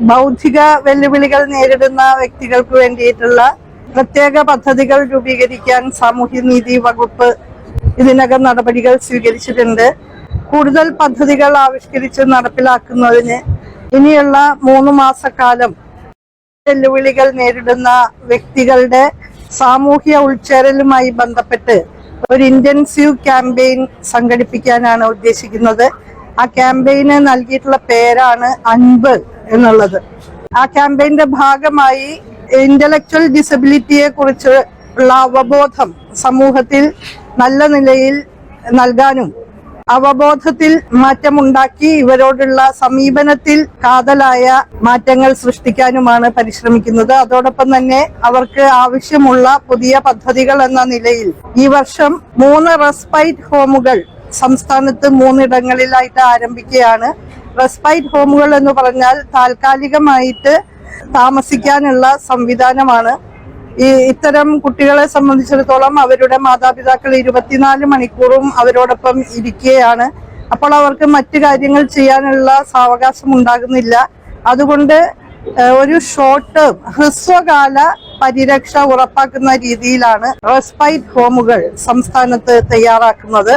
ബൗദ്ധിക വെല്ലുവിളികൾ നേരിടുന്ന വ്യക്തികൾക്ക് വേണ്ടിയിട്ടുള്ള പ്രത്യേക പദ്ധതികൾ രൂപീകരിക്കാൻ സാമൂഹ്യനീതി വകുപ്പ് ഇതിനകം നടപടികൾ സ്വീകരിച്ചിട്ടുണ്ട്. കൂടുതൽ പദ്ധതികൾ ആവിഷ്കരിച്ച് നടപ്പിലാക്കുന്നതിന് ഇനിയുള്ള മൂന്ന് മാസക്കാലം വെല്ലുവിളികൾ നേരിടുന്ന വ്യക്തികളുടെ സാമൂഹ്യ ഉൾച്ചേരലുമായി ബന്ധപ്പെട്ട് ഒരു ഇന്റൻസീവ് ക്യാമ്പയിൻ സംഘടിപ്പിക്കാനാണ് ഉദ്ദേശിക്കുന്നത്. ആ ക്യാമ്പയിന് നൽകിയിട്ടുള്ള പേരാണ് അൻപ് എന്നുള്ളത്. ആ ക്യാമ്പയിന്റെ ഭാഗമായി ഇന്റലക്ച്വൽ ഡിസബിലിറ്റിയെ കുറിച്ച് ഉള്ള അവബോധം സമൂഹത്തിൽ നല്ല നിലയിൽ നൽകാനും അവബോധത്തിൽ മാറ്റമുണ്ടാക്കി ഇവരോടുള്ള സമീപനത്തിൽ കാതലായ മാറ്റങ്ങൾ സൃഷ്ടിക്കാനുമാണ് പരിശ്രമിക്കുന്നത്. അതോടൊപ്പം തന്നെ അവർക്ക് ആവശ്യമുള്ള പുതിയ പദ്ധതികൾ എന്ന നിലയിൽ ഈ വർഷം മൂന്ന് റെസ്പൈറ്റ് ഹോമുകൾ സംസ്ഥാനത്ത് മൂന്നിടങ്ങളിലായിട്ട് ആരംഭിക്കുകയാണ്. റെസ്പൈറ്റ് ഹോമുകൾ എന്ന് പറഞ്ഞാൽ താൽക്കാലികമായിട്ട് താമസിക്കാനുള്ള സംവിധാനമാണ്. ഈ ഇത്തരം കുട്ടികളെ സംബന്ധിച്ചിടത്തോളം അവരുടെ മാതാപിതാക്കൾ ഇരുപത്തിനാല് മണിക്കൂറും അവരോടൊപ്പം ഇരിക്കുകയാണ്. അപ്പോൾ അവർക്ക് മറ്റു കാര്യങ്ങൾ ചെയ്യാനുള്ള സാവകാശം ഉണ്ടാകുന്നില്ല. അതുകൊണ്ട് ഒരു ഷോർട്ട് ടേം ഹ്രസ്വകാല പരിരക്ഷ ഉറപ്പാക്കുന്ന രീതിയിലാണ് റെസ്പൈറ്റ് ഹോമുകൾ സംസ്ഥാനത്ത് തയ്യാറാക്കുന്നത്.